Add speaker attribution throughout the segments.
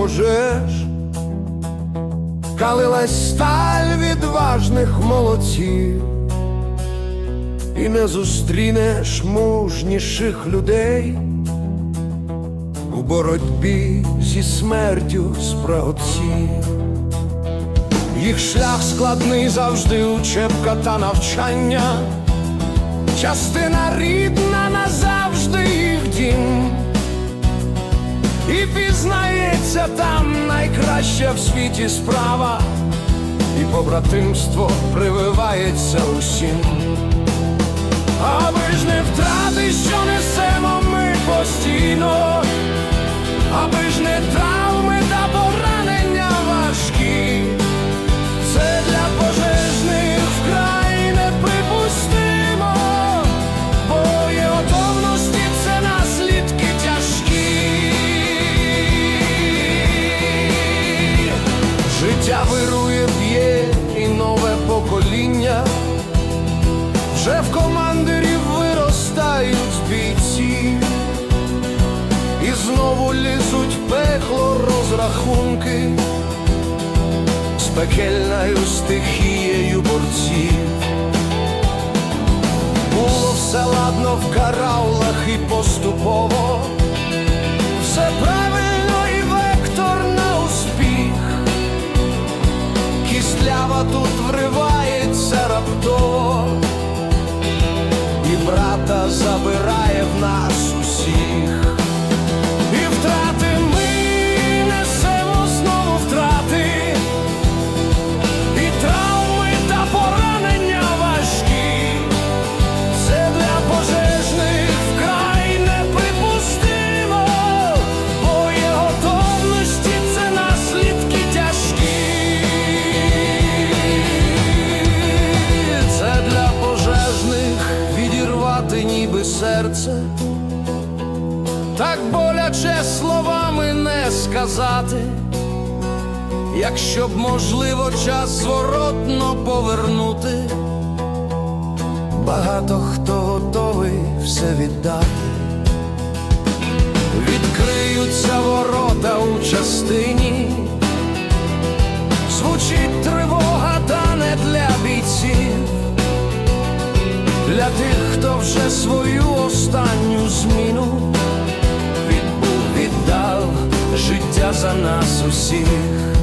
Speaker 1: пожеж, калилась сталь відважних молодців, і не зустрінеш мужніших людей у боротьбі зі смертю справців. Їх шлях складний завжди учебка та навчання, частина рідна назавжди найкраща в світі справа, і побратимство прививається усім. Аби ж не втрати, що несемо ми постійно, аби ж не травми розрахунки з пекельною стихією борців. Було все ладно в караулах і поступово, все правильно і вектор на успіх. Кістлява тут вривається раптово, і брата забирає в нас Відкриються ворота у частині, звучить тривога, та не для бійців, для тих, хто вже свою останню зміну відбув, віддав життя за нас усіх.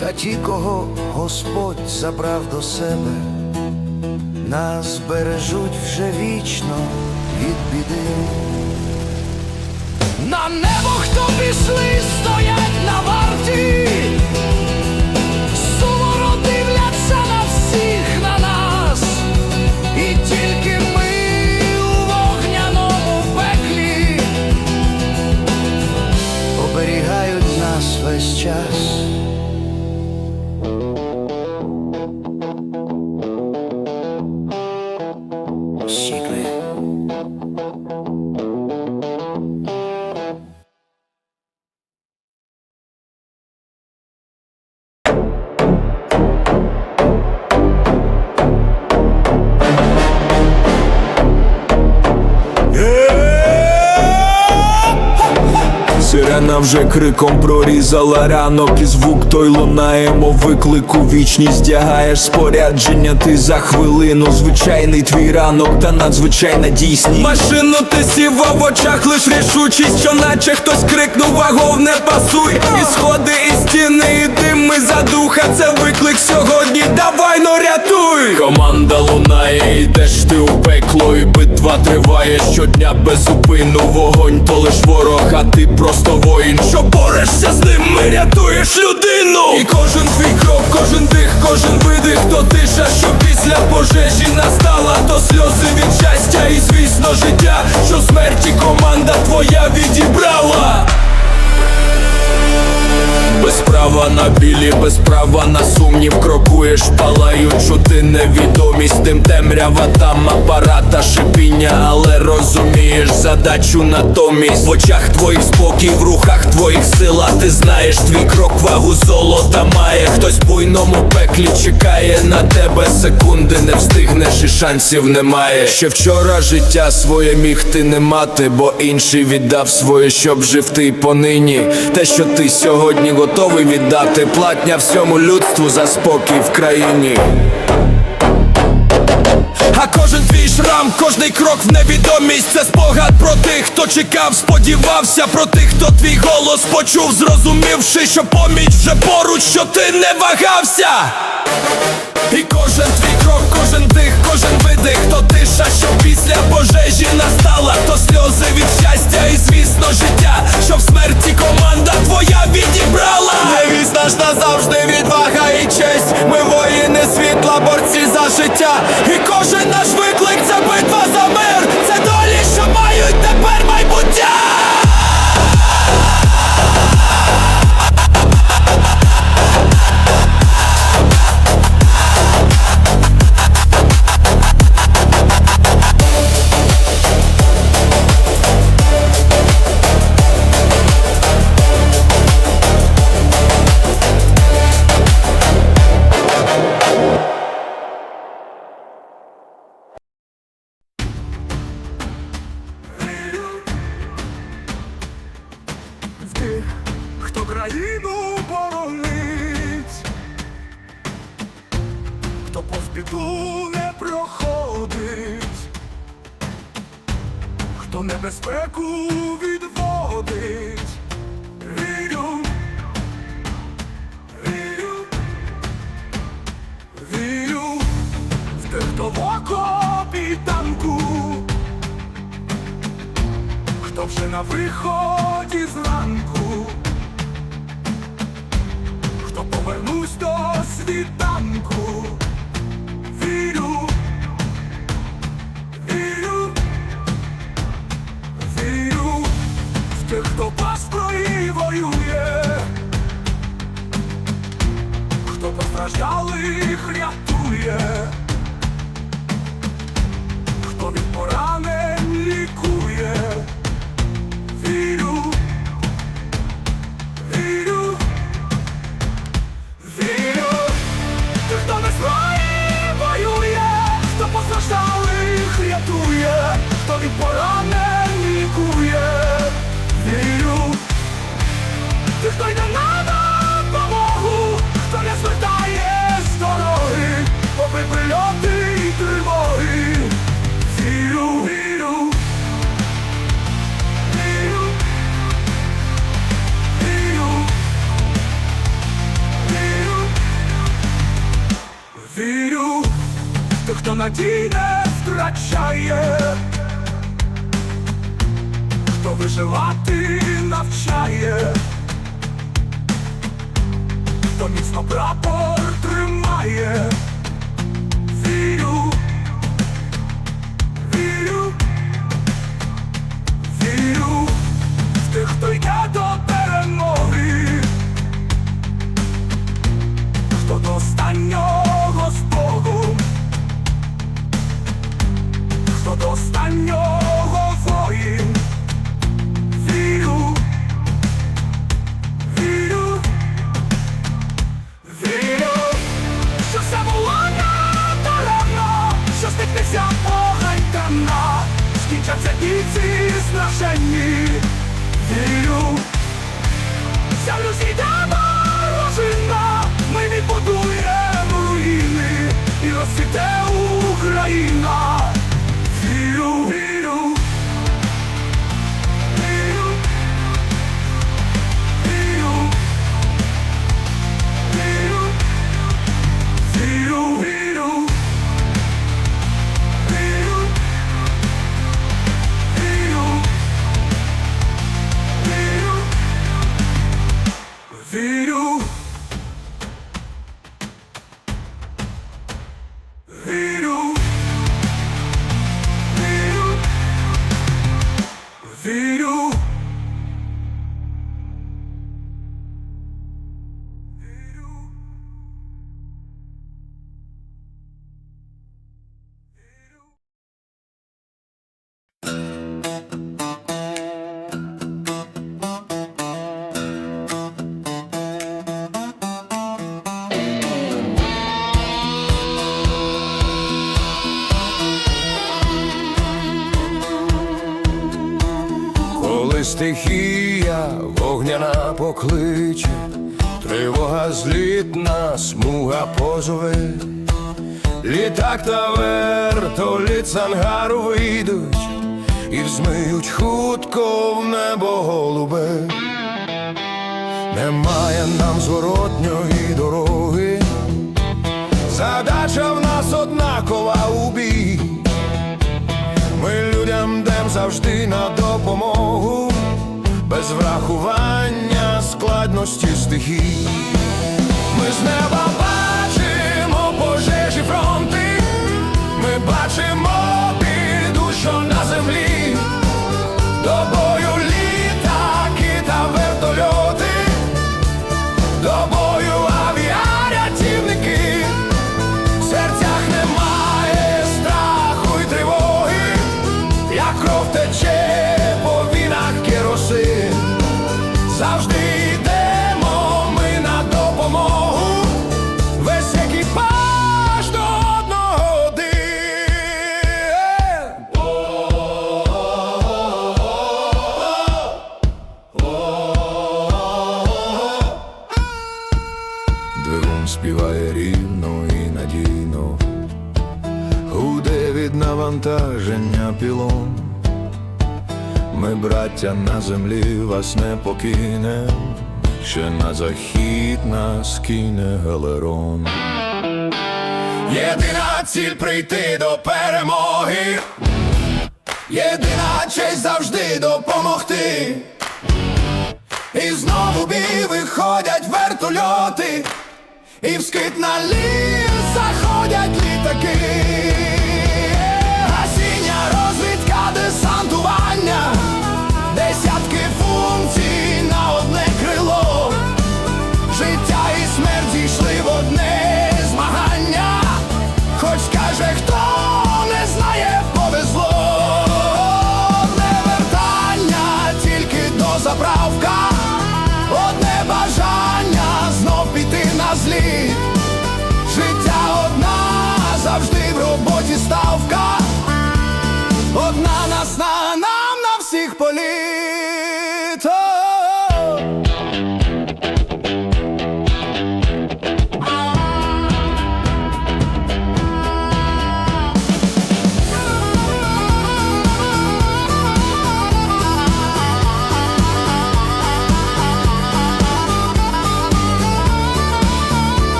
Speaker 1: Та ті, кого Господь забрав до себе, нас бережуть вже вічно від біди. На небо хто пішли, стоять на варті,
Speaker 2: вже криком прорізала ранок І звук той лунає, мов виклику вічність. Дягаєш спорядження, ти за хвилину. Звичайний твій ранок та надзвичайна дійсність. Машину ти сіва в очах лиш рішучість Що наче хтось крикнув, агов не пасуй! І сходи, і стіни, і дими за духа Це виклик сьогодні, давай но рятуй! Команда лунає, йдеш ти у пекло І битва триває щодня без зупину. Вогонь то лиш ворог, а ти просто воїн. Що борешся з ним, і рятуєш людину. І кожен твій крок, кожен дих, кожен видих То тиша, що після пожежі настала. То сльози від щастя і звісно життя Що смерті команда твоя відібрала без права на білі, без права на сумнів крокуєш, палаючу ти невідомість, тим темрява там апарата шипіння, але розумієш задачу натомість В очах твоїх спокій, в рухах твоїх сила, ти знаєш, твій крок вагу золота має. Хтось в буйному пеклі чекає на тебе секунди, не встигнеш і шансів немає. Ще вчора життя своє міг ти не мати, бо інший віддав своє, щоб жив ти понині. Те, що ти сьогодні готовий віддати, платня всьому людству за спокій в країні. А кожен твій шрам, кожний крок в невідомість Це спогад про тих, хто чекав, сподівався, про тих, хто твій голос почув, зрозумівши, що поміч вже поруч, що ти не вагався. І кожен твій крок, кожен дих, кожен видих, то тиша, що після пожежі настала,
Speaker 1: небезпеку відводить, вірю, вірю, вірю. В тих, хто в окопі танку. Хто вже на виході зранку, хто повернусь до світанку, стихія вогняна покличе, тривога злітна, смуга позове, літак та вертоліт з вийдуть і взмиють хутко в небо голубе. Немає нам зворотньої дороги, задача в нас однакова у бій. Ми людям дем завжди на допомогу, без врахування складності стихій. Ми з неба бачимо пожежі фронти, ми бачимо біду, що на землі, до від навантаження пілон. Ми, браття, на землі вас не покинем, ще на захід нас кине галерон. Єдина ціль прийти до перемоги, єдина честь завжди допомогти. І знову бій виходять вертольоти, і в скит на ліс заходять літаки.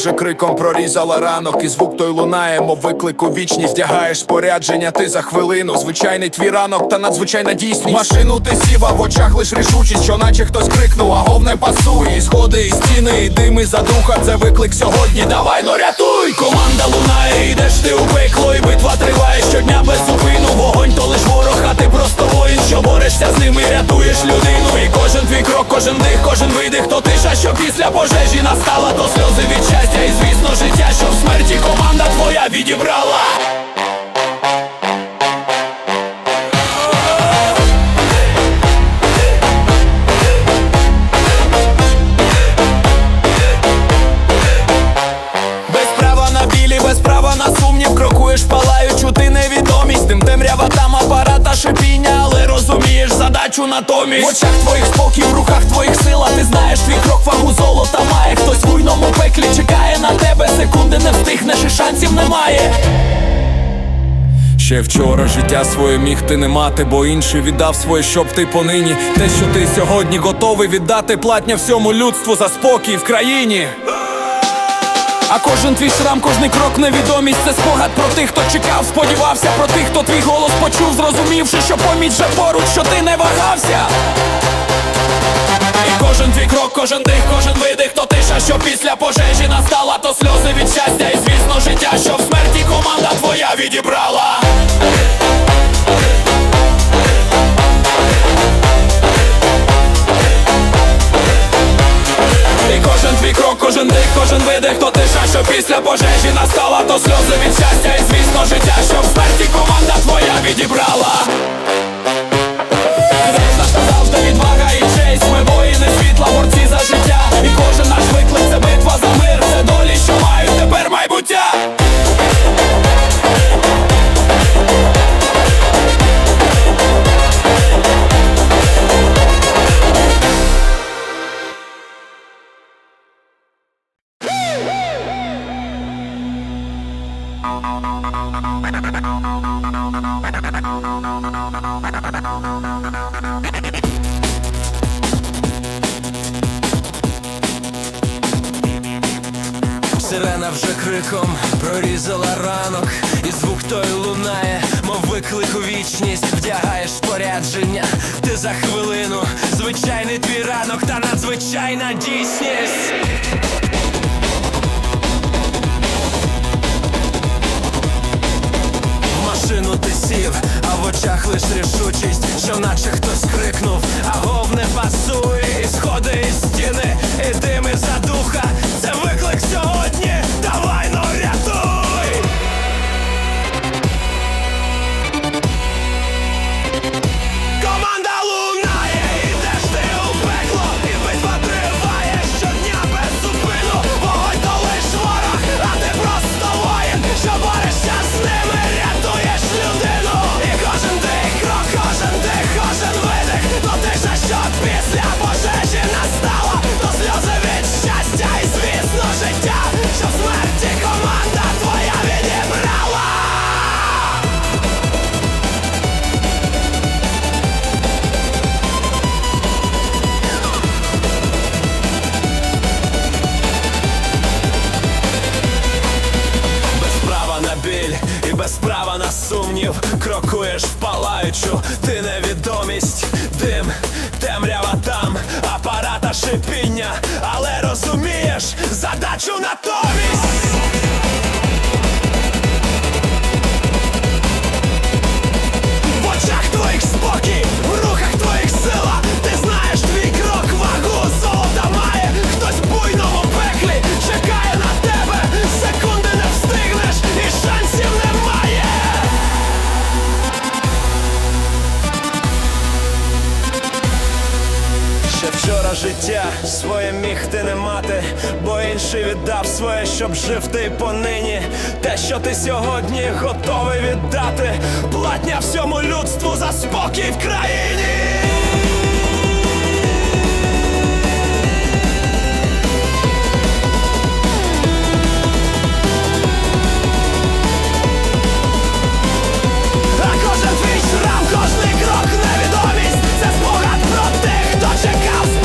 Speaker 2: Вже криком прорізала ранок, і звук той лунає, мов виклику вічність Дягаєш спорядження, ти за хвилину. Звичайний твій ранок та надзвичайна дійсність Машину ти сів, а в очах лиш рішучість, що наче хтось крикнув, а гов не пасує. Сходи, і стіни, і дими за духа. Це виклик сьогодні. Давай ну рятуй! Команда лунає, йдеш ти у пекло, і битва триває щодня без зупину. Вогонь то лиш ворог, а ти просто воїн, що борешся з ними, рятуєш твій крок, кожен дих, кожен видих, то тиша, що після пожежі настала, то сльози від щастя, і звісно, життя, що в смерті команда твоя відібрала. Розумієш натомість В очах твоїх спокій, в руках твоїх сила, ти знаєш твій крок вагу золота має. Хтось в буйному пеклі чекає на тебе, секунди не встигнеш і шансів немає. Ще вчора життя своє міг ти не мати, бо інший віддав своє, щоб ти понині. Те, що ти сьогодні готовий віддати, платня всьому людству за спокій в країні. А кожен твій шрам, кожний крок невідомість. Це спогад про тих, хто чекав, сподівався. Про тих, хто твій голос почув, зрозумівши, що поміч же поруч, що ти не вагався. І кожен твій крок, кожен дих, кожен видих, то тиша, що після пожежі настала, то сльози від щастя, і звісно життя, що в смерті команда твоя відібрала. Кожен дих, кожен видих, то тиша, що після пожежі настала, то сльози від щастя, і звісно життя, що в смерті команда твоя відібрала. Завжди, відвага і честь, ми воїни світла, борці за життя.
Speaker 1: Сирена вже криком прорізала ранок, і звук той лунає, мов виклик у вічність, вдягаєш спорядження, ти за хвилину, звичайний твій ранок та надзвичайна дійсність. Машину ти сів, в очах лиш рішучість, що наче хтось крикнув, а гов не пасує, і сходи і стіни, і дими за духа. Це виклик сьогодні. Вчора життя своє міг ти не мати, бо інший віддав своє, щоб жив ти понині. Те, що ти сьогодні готовий віддати, платня всьому людству за спокій в країні. Тих, хто